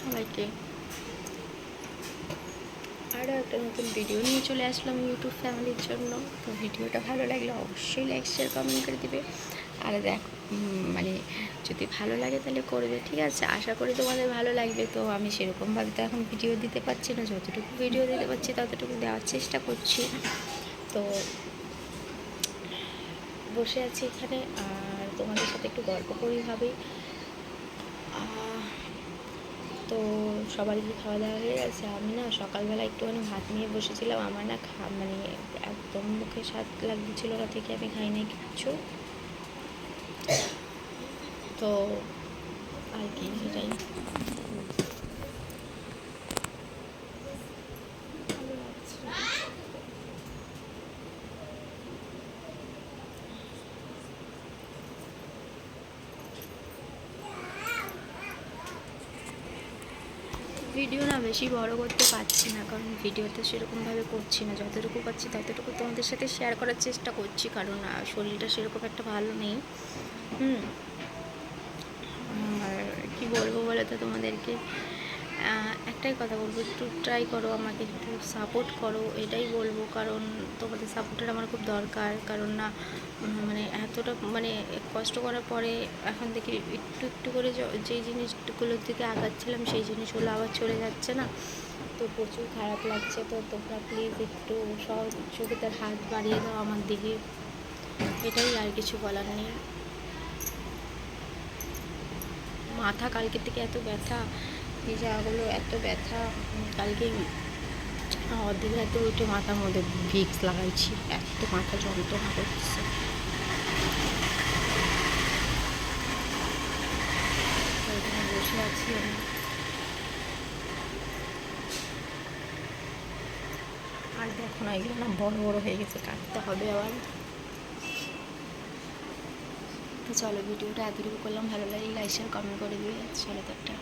সবাইকে। আরও একটা নতুন ভিডিও নিয়ে চলে আসলাম ইউটিউব ফ্যামিলির জন্য। তো ভিডিওটা ভালো লাগলে অবশ্যই লাইক শেয়ার কমেন্ট করে দিবে। আর দেখ মানে যদি ভালো লাগে তাহলে করবে ঠিক আছে? আশা করি তোমাদের ভালো লাগবে। তো আমি সেরকমভাবে তো এখন ভিডিও দিতে পারছি না। যতটুকু ভিডিও দিতে পারছি ততটুকু দেওয়ার চেষ্টা করছি। তো বসে আছি এখানে। আর তোমাদের সাথে একটু গল্প করি ভাবি। আহ, তো সবারই খাওয়া দাওয়া হয়ে গেছে, আমি না সকালবেলা একটুখানি ভাত নিয়ে বসেছিলাম। আমার না খা মানে একদম মুখে স্বাদ লাগছিল না থেকে আমি খাই নাই কিচ্ছু। তো আর কি সেটাই ভালো লাগছে না। ভিডিও না বেশি বড় করতে পারছি না, কারণ ভিডিওতে সেরকমভাবে করছি না। যতটুকু পাচ্ছি ততটুকু তোমাদের সাথে শেয়ার করার চেষ্টা করছি, কারণ শরীরটা সেরকম একটা ভালো নেই। হুম। আর কী বলব বলে তো তোমাদেরকে? একটাই কথা বলব, একটু ট্রাই করো আমাকে, একটু সাপোর্ট করো, এটাই বলব। কারণ তোমাদের সাপোর্টের আমার খুব দরকার। কারণ না মানে এতটা মানে কষ্ট করার পরে এখন থেকে একটু একটু করে য- জিনিসগুলোর দিকে আগাচ্ছিলাম, সেই জিনিসগুলো আবার চলে যাচ্ছে না। তো প্রচুর খারাপ লাগছে। তো তোমরা প্লিজ একটু সহযোগিতার হাত বাড়িয়ে দাও আমার দিকে। এটাই আর কিছু বলার নেই। মাথা কালকে থেকে এত ব্যথা। এই জায়গাগুলো এত ব্যথা কালকে অর্ধেক রাতে উঠে মাথার মধ্যে ভিক্স লাগাইছি, এত মাথা যন্ত্রণা এখানে বসে আছি আমি। আর দেখো না, এগুলো না বড় বড় হয়ে গেছে, কাটতে হবে আবার। তো চলো, ভিডিওটা এতটুকু করলাম, ভালো লাগলে লাইক শেয়ার কমেন্ট করে দিবে। চলো তো একটা